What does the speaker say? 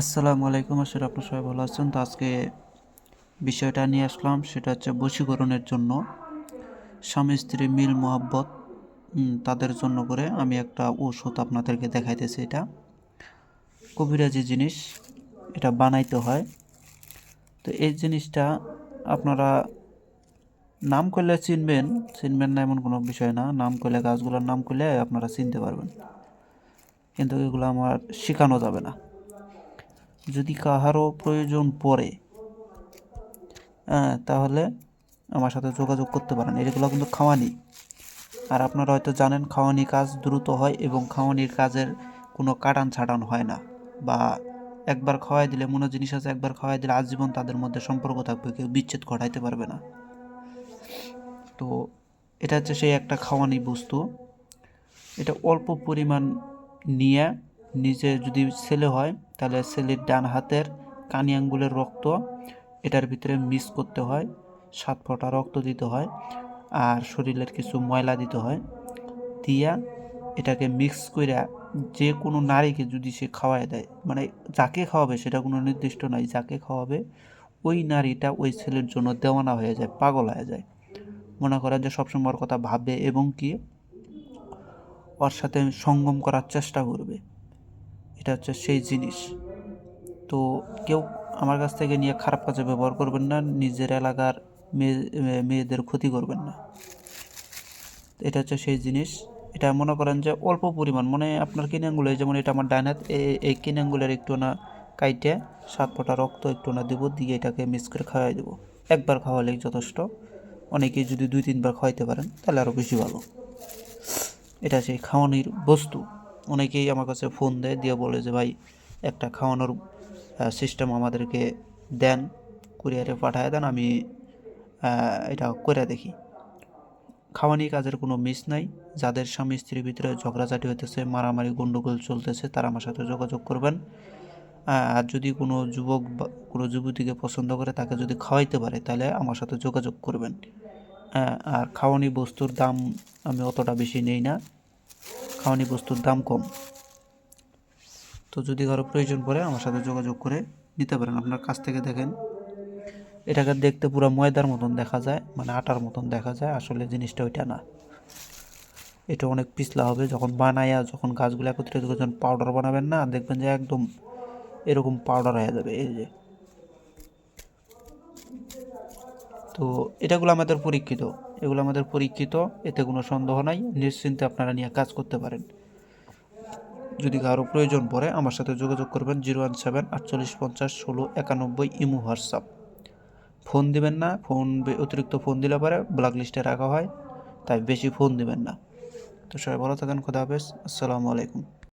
আসসালামু আলাইকুম আসলে আপনার সবাই ভালো আছেন। তো আজকে বিষয়টা নিয়ে আসলাম, সেটা হচ্ছে বশীকরণের জন্য। স্বামী স্ত্রী মিল মোহাব্বত তাদের জন্য করে আমি একটা ওষুধ আপনাদেরকে দেখাইতেছি এটা। কবিরাজি জিনিস, এটা বানাইতে হয়। তো এই জিনিসটা আপনারা নাম করলে চিনবেন চিনবেন না এমন কোনো বিষয় না। নাম করলে, গাছগুলোর নাম করলে আপনারা চিনতে পারবেন। কিন্তু এগুলো আমার শেখানো যাবে না। যদি কাহারও প্রয়োজন পড়ে হ্যাঁ তাহলে আমার সাথে যোগাযোগ করতে পারেন। এগুলো কিন্তু খাওয়ানি। আর আপনারা হয়তো জানেন, খাওয়ানি কাজ দ্রুত হয় এবং খাওয়ানির কাজের কোনো কাটান ছাটান হয় না বা একবার খাওয়াই দিলে মনে জিনিস আছে, একবার খাওয়াই দিলে আজীবন তাদের মধ্যে সম্পর্ক থাকবে, কেউ বিচ্ছেদ ঘটাইতে পারবে না। তো এটা হচ্ছে সেই একটা খাওয়ানি বস্তু। এটা অল্প পরিমাণ নিয়ে নিজে যদি ছেলে হয়, তাহলে ছেলের ডান হাতের কানি আঙ্গুলের রক্ত এটার ভিতরে মিক্স করতে হয়, সাত ফোঁটা রক্ত দিতে হয় আর শরীরের কিছু ময়লা দিতে হয়। দিয়া এটাকে মিক্স করে যে কোনো নারীকে যদি সে খাওয়ায় দেয় মানে যাকে খাওয়াবে সেটা কোনো নির্দিষ্ট নাই, যাকে খাওয়াবে ওই নারীটা ওই ছেলের জন্য দেওয়ানা হয়ে যায়, পাগল হয়ে যায়। মনে করেন যে সবসময় কথা ভাববে এবং কি ওর সাথে সঙ্গম করার চেষ্টা করবে। এটা হচ্ছে সেই জিনিস। তো কেউ আমার কাছ থেকে নিয়ে খারাপ কাজে ব্যবহার করবেন না, নিজের এলাকার মেয়ে মেয়েদের ক্ষতি করবেন না। এটা হচ্ছে সেই জিনিস। এটা মনে করেন যে অল্প পরিমাণ মানে আপনার কিনে যেমন এটা আমার ডাইনাত এই কিনে আঙ্গুলের একটু না কাইটে, সাত ফোঁটা রক্ত একটু না দেবো, দিয়ে এটাকে মিক্স করে খাওয়াই দেবো। একবার খাওয়ালেই যথেষ্ট। অনেকেই যদি দুই, তিনবার খাওয়াইতে পারেন, তাহলে আরও বেশি ভালো। এটা সেই খাওয়ানির বস্তু। অনেকেই আমার কাছে ফোন দেয়, দিয়ে বলে যে, ভাই, একটা খাওয়ানোর সিস্টেম আমাদেরকে দেন কুরিয়ারে পাঠায় দেন, আমি এটা করে দেখি। খাওয়ানি কাজের কোনো মিস নাই। যাদের স্বামী স্ত্রীর ভিতরে ঝগড়াঝাটি হইতেছে, মারামারি গণ্ডগোল চলতেছে, তারা আমার সাথে যোগাযোগ করবেন। আর যদি কোনো যুবক বা, কোনো যুবতীকে পছন্দ করে, তাকে যদি খাওয়াইতে পারে, তাহলে আমার সাথে যোগাযোগ করবেন। আর খাওয়ানি বস্তুর দাম আমি অতটা বেশি নেই না। খাওয়ানি বস্তুর দাম কম। তো যদি কারও প্রয়োজন পড়ে, আমার সাথে যোগাযোগ করে নিতে পারেন। আপনার কাছ থেকে দেখেন, এটাকে দেখতে পুরো ময়দার মতন দেখা যায় মানে আটার মতন দেখা যায়। আসলে জিনিসটা ওইটা না। এটা অনেক পিছলা হবে। যখন বানায়া, যখন গাছগুলো একত্রিত যখন পাউডার বানাবেন না, দেখবেন যে একদম এরকম পাউডার হয়ে যাবে। এই যে তো এটাগুলো আমাদের পরীক্ষিত। এগুলো আমাদের পরীক্ষিত, এতে কোনো সন্দেহ নাই, নিশ্চিন্তে আপনারা নিয়ে কাজ করতে পারেন। যদি কারও প্রয়োজন পড়ে, আমার সাথে যোগাযোগ করবেন জিরো ওয়ান সেভেন আটচল্লিশ পঞ্চাশ ষোলো একানব্বই ইমো হোয়াটসঅ্যাপ। ফোন দিবেন না, ফোন অতিরিক্ত ফোন দিলে পরে ব্ল্যাক লিস্টে রাখা হয়, তাই বেশি ফোন দিবেন না। তো সবাই ভালো থাকেন, খোদা হাফেজ, আসসালামু আলাইকুম।